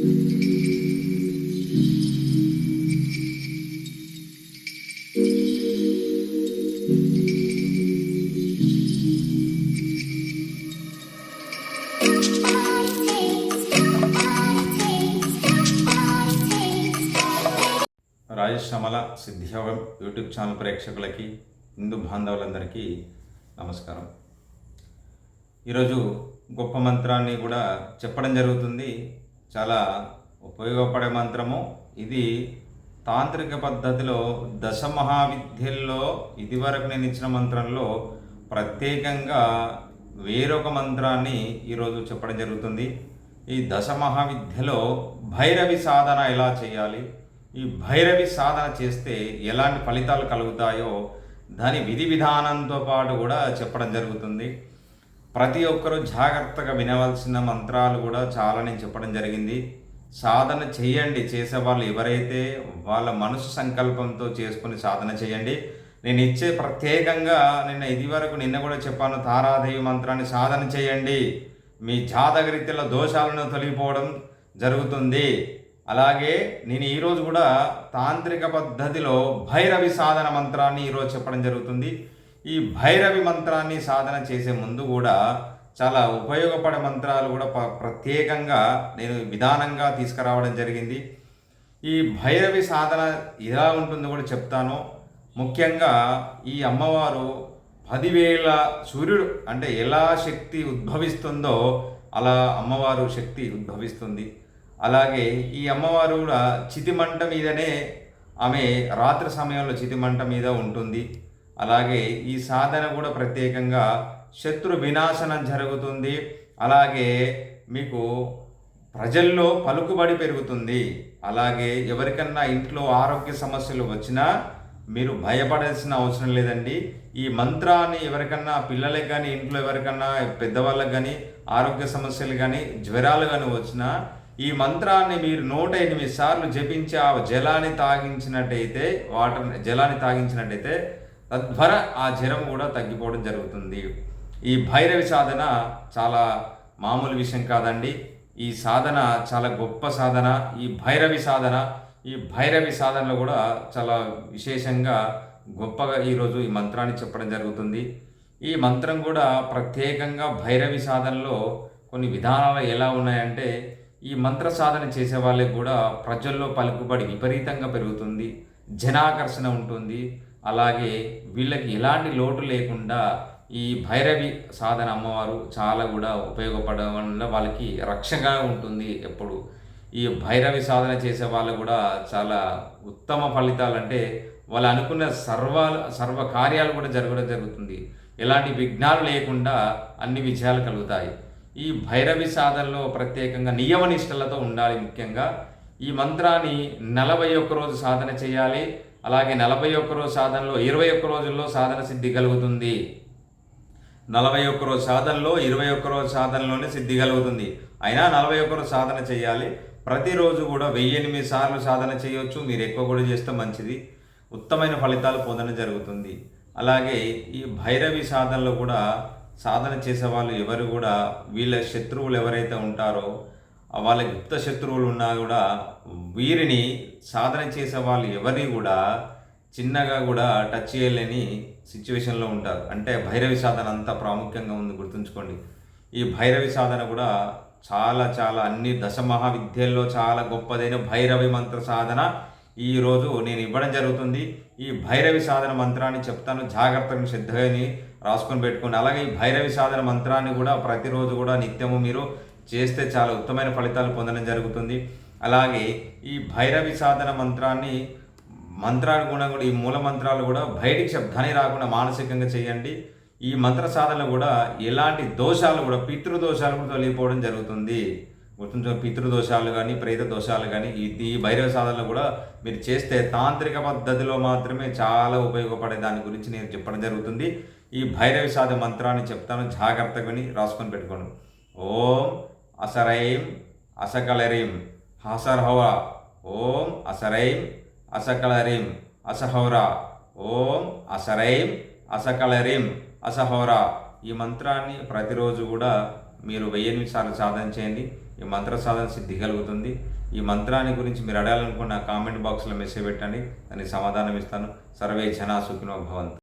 Rajesh సిద్ధియోగం YouTube channel ప్రేక్షకులకి హిందూ బాంధవులందరికీ నమస్కారం. ఈరోజు గొప్ప మంత్రాన్ని కూడా చెప్పడం జరుగుతుంది. చాలా ఉపయోగపడే మంత్రము. ఇది తాంత్రిక పద్ధతిలో దశ మహావిద్యల్లో ఇదివరకు నేను ఇచ్చిన మంత్రంలో ప్రత్యేకంగా వేరొక మంత్రాన్ని ఈరోజు చెప్పడం జరుగుతుంది. ఈ దశ మహావిద్యలో భైరవి సాధన ఎలా చేయాలి? ఈ భైరవి సాధన చేస్తే ఎలాంటి ఫలితాలు కలుగుతాయో దాని విధి విధానంతో పాటు కూడా చెప్పడం జరుగుతుంది. ప్రతి ఒక్కరూ జాగ్రత్తగా వినవలసిన మంత్రాలు కూడా చాలా నేను చెప్పడం జరిగింది. సాధన చేయండి. చేసేవాళ్ళు ఎవరైతే వాళ్ళ మనసు సంకల్పంతో చేసుకుని సాధన చేయండి. నేను ఇచ్చే ప్రత్యేకంగా నిన్న ఇది వరకు నిన్న కూడా చెప్పాను తారాదేవి మంత్రాన్ని సాధన చేయండి. మీ జాతకరీత్యలో దోషాలను తొలగిపోవడం జరుగుతుంది. అలాగే నేను ఈరోజు కూడా తాంత్రిక పద్ధతిలో భైరవి సాధన మంత్రాన్ని ఈరోజు చెప్పడం జరుగుతుంది. ఈ భైరవి మంత్రాన్ని సాధన చేసే ముందు కూడా చాలా ఉపయోగపడే మంత్రాలు కూడా ప్రత్యేకంగా నేను విధానంగా తీసుకురావడం జరిగింది. ఈ భైరవి సాధన ఎలా ఉంటుందో కూడా చెప్తాను. ముఖ్యంగా ఈ అమ్మవారు పదివేల సూర్యుడు అంటే ఎలా శక్తి ఉద్భవిస్తుందో అలా అమ్మవారు శక్తి ఉద్భవిస్తుంది. అలాగే ఈ అమ్మవారు కూడా చితిమంట మీదనే ఆమె రాత్రి సమయంలో చితిమంట మీద ఉంటుంది. అలాగే ఈ సాధన కూడా ప్రత్యేకంగా శత్రు వినాశనం జరుగుతుంది. అలాగే మీకు ప్రజల్లో పలుకుబడి పెరుగుతుంది. అలాగే ఎవరికన్నా ఇంట్లో ఆరోగ్య సమస్యలు వచ్చినా మీరు భయపడాల్సిన అవసరం లేదండి. ఈ మంత్రాన్ని ఎవరికన్నా పిల్లలకి కానీ ఇంట్లో ఎవరికన్నా పెద్దవాళ్ళకి కానీ ఆరోగ్య సమస్యలు కానీ జ్వరాలు కానీ వచ్చినా ఈ మంత్రాన్ని మీరు నూట ఎనిమిది సార్లు జపించి ఆ జలాన్ని తాగించినట్టయితే వాటర్ జలాన్ని తాగించినట్టయితే తద్వారా ఆ జ్వరం కూడా తగ్గిపోవడం జరుగుతుంది. ఈ భైరవి సాధన చాలా మామూలు విషయం కాదండి. ఈ సాధన చాలా గొప్ప సాధన. ఈ భైరవి సాధన ఈ భైరవి సాధనలో కూడా చాలా విశేషంగా గొప్పగా ఈరోజు ఈ మంత్రాన్ని చెప్పడం జరుగుతుంది. ఈ మంత్రం కూడా ప్రత్యేకంగా భైరవి సాధనలో కొన్ని విధానాలు ఎలా ఉన్నాయంటే ఈ మంత్ర సాధన చేసే వాళ్ళకి కూడా ప్రజల్లో పలుకుబడి విపరీతంగా పెరుగుతుంది. జనాకర్షణ ఉంటుంది. అలాగే వీళ్ళకి ఎలాంటి లోటు లేకుండా ఈ భైరవి సాధన అమ్మవారు చాలా కూడా ఉపయోగపడడం వల్ల వాళ్ళకి రక్షగా ఉంటుంది ఎప్పుడు. ఈ భైరవి సాధన చేసే వాళ్ళు కూడా చాలా ఉత్తమ ఫలితాలు అంటే వాళ్ళు అనుకున్న సర్వ సర్వ కార్యాలు కూడా జరగడం జరుగుతుంది. ఎలాంటి విఘ్నాలు లేకుండా అన్ని విజయాలు కలుగుతాయి. ఈ భైరవి సాధనలో ప్రత్యేకంగా నియమనిష్టలతో ఉండాలి ముఖ్యంగా. ఈ మంత్రాన్ని నలభై ఒక్క రోజు సాధన చేయాలి. అలాగే నలభై ఒక్క రోజు సాధనలో ఇరవై ఒక్క రోజుల్లో సాధన సిద్ధి కలుగుతుంది. నలభై ఒక్క రోజు సాధనలో ఇరవై ఒక్క రోజు సాధనలోనే సిద్ధి కలుగుతుంది. అయినా నలభై ఒక్క రోజు సాధన చేయాలి. ప్రతిరోజు కూడా వెయ్యి ఎనిమిది సార్లు సాధన చేయవచ్చు మీరు ఎక్కువ కూడా చేస్తే మంచిది. ఉత్తమైన ఫలితాలు పొందడం జరుగుతుంది. అలాగే ఈ భైరవి సాధనలో కూడా సాధన చేసే వాళ్ళు ఎవరు కూడా వీళ్ళ శత్రువులు ఎవరైతే ఉంటారో వాళ్ళ గుప్త శత్రువులు ఉన్నా కూడా వీరిని సాధన చేసే వాళ్ళు ఎవరిని కూడా చిన్నగా కూడా టచ్ చేయలేని సిచ్యువేషన్లో ఉంటారు. అంటే భైరవి సాధన అంత ప్రాముఖ్యంగా ఉంది గుర్తుంచుకోండి. ఈ భైరవి సాధన కూడా చాలా చాలా అన్ని దశ మహావిద్యల్లో చాలా గొప్పదైన భైరవి మంత్ర సాధన ఈరోజు నేను ఇవ్వడం జరుగుతుంది. ఈ భైరవి సాధన మంత్రాన్ని చెప్తాను. జాగ్రత్తగా శ్రద్ధగాని రాసుకొని పెట్టుకోండి. అలాగే ఈ భైరవి సాధన మంత్రాన్ని కూడా ప్రతిరోజు కూడా నిత్యము మీరు చేస్తే చాలా ఉత్తమైన ఫలితాలు పొందడం జరుగుతుంది. అలాగే ఈ భైరవి సాధన మంత్రాన్ని మంత్రాలు కూడా కూడా ఈ మూల మంత్రాలు కూడా బయటికి శబ్దాన్ని రాకుండా మానసికంగా చేయండి. ఈ మంత్ర సాధనలు కూడా ఎలాంటి దోషాలు కూడా పితృదోషాలు కూడా తొలగిపోవడం జరుగుతుంది. గుర్తుంచుకో పితృదోషాలు కానీ ప్రేత దోషాలు కానీ ఈ ఈ భైరవ సాధనలు కూడా మీరు చేస్తే తాంత్రిక పద్ధతిలో మాత్రమే చాలా ఉపయోగపడే దాని గురించి నేను చెప్పడం జరుగుతుంది. ఈ భైరవి సాధన మంత్రాన్ని చెప్తాను. జాగ్రత్తగా రాసుకొని పెట్టుకోండి. ఓం అసరైం అసకలరిం హసర్హవ ఓం అసరైం అసకలరిం అసహౌరా ఓం అసరైం అసకలరిం అసహౌర ఈ మంత్రాన్ని ప్రతిరోజు కూడా మీరు వెయ్యి ఎనిమిది సార్లు సాధన చేయండి. ఈ మంత్ర సాధన సిద్ధి కలుగుతుంది. ఈ మంత్రాన్ని గురించి మీరు అడగాలనుకున్న కామెంట్ బాక్స్లో మెసేజ్ పెట్టండి. దానికి సమాధానం ఇస్తాను. సర్వే జనా సుఖినో భవంతు.